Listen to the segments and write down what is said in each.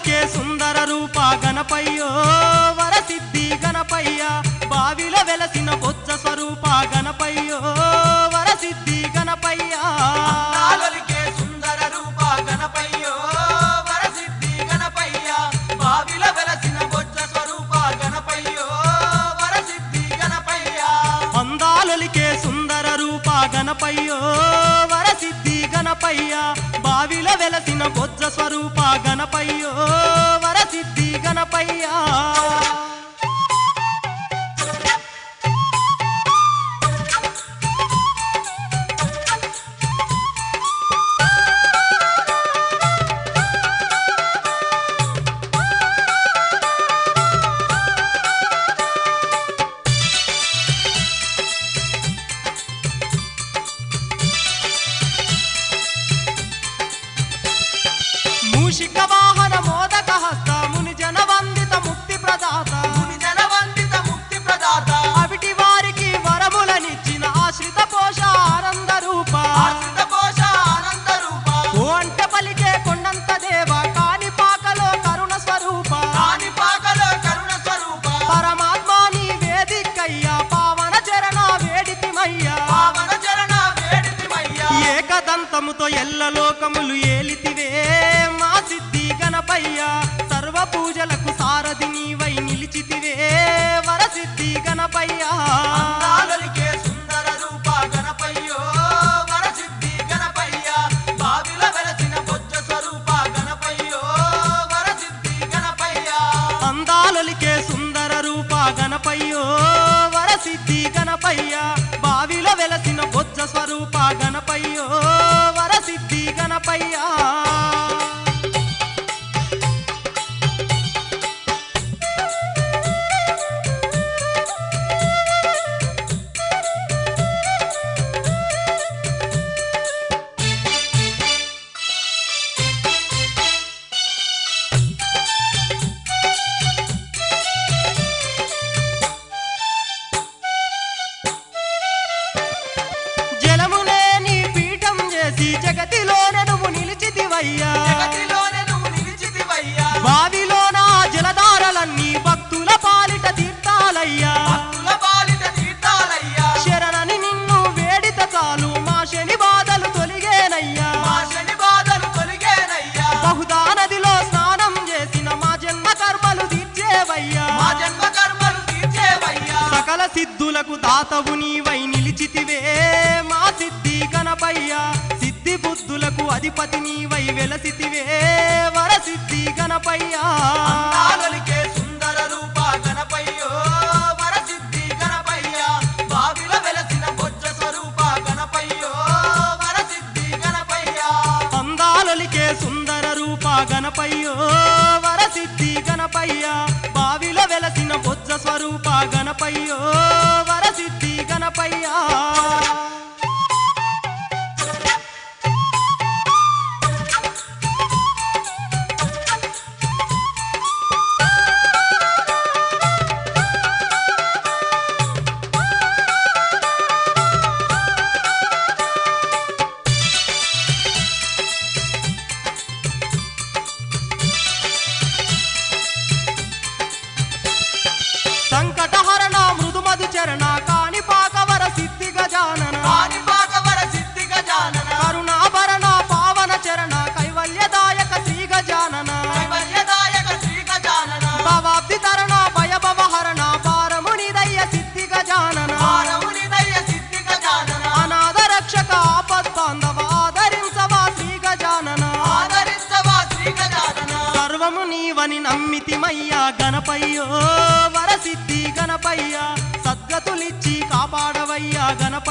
అందాలొలికే సుందర రూప గణపయ్యో వరసిద్ధి గణపయ్య. బావిలో వెలసిన బొచ్చ స్వరూప గణపయ్యో వరసిద్ధి గణపయ్య. సుందర రూప గణపయ్యో వరసిద్ధి గణపయ్య. బావిల వెలసిన బొజ్జ స్వరూప గణపయ్యో వరసిద్ధి గణపయ్య. అందాలొలికే సుందర రూప గణపయ్యో వరసిద్ధి గణపయ్య. బావిల వెలసిన బొజ్జ స్వరూప గణపయ్యో వరసిద్ధి గణపయ్యా. ఎల్ల ఏలితివే మా సిద్ధి గణపయ్య సర్వ పూజలకు సారథి నీవై నిలిచితివే వరసిద్ధి గణపయ్యా. చేసి జగతిలోనే నువ్వు నిలిచితివయ్యా. బావిలోన జలధారలన్నీ భక్తుల పాలిట తీర్థాలయ్యా. శరణని నిన్ను వేడిత చాలు మా శని బాధలు తొలిగేనయ్యా. మా శని బాధలు తొలిగేనయ్యా. బహుదా నదిలో స్నానం చేసిన మా జన్మ కర్మలు తీర్చేవయ్యా. మా జన్మ కర్మలు తీర్చేవయ్యా. సకల సిద్ధులకు దాతవు నీవై నిలిచితివే మా సిద్ధి బుద్ధులకు అధిపతి నీవై వెలసితివే వరసిద్ధి గణపయ్య. సుందర రూప గణపయ్యో వరసిద్ధి గణపయ్య. బావిల వెలసిన బొజ్జ స్వరూప గణపయ్యో వరసిద్ధి గణపయ్య. అందాలొలికే సుందర రూప గణపయ్యో వరసిద్ధి గణపయ్య. బావిలో వెలసిన బొజ్జ స్వరూప గణపయ్యో వరసిద్ధి గణపయ్య సద్గతులిచ్చి కాపాడవయ్యా గణప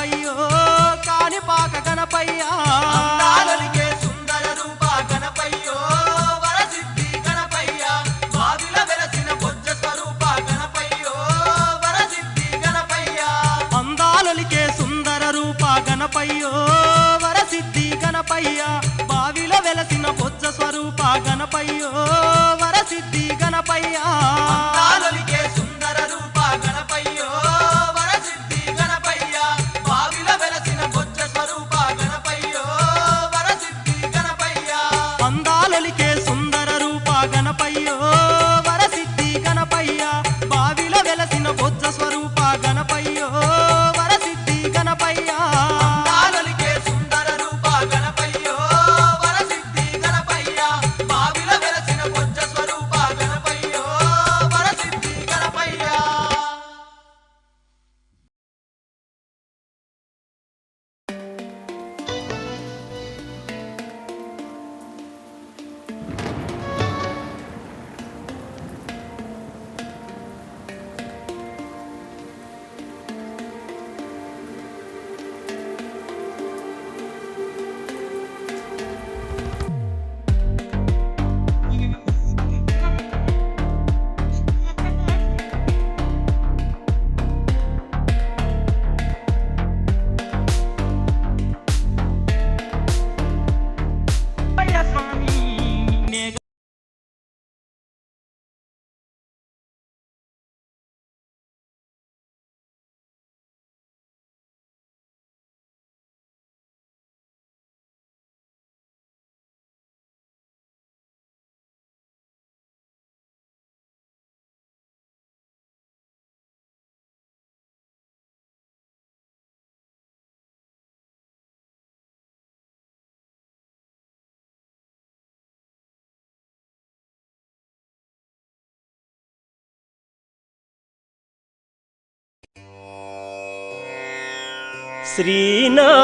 శ్రీనారసింహ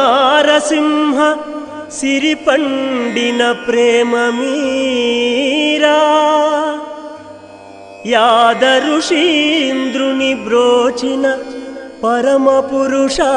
సిరిపండిన ప్రేమ మీరా యాదరుషీంద్రుని బ్రోచిన పరమ పురుషా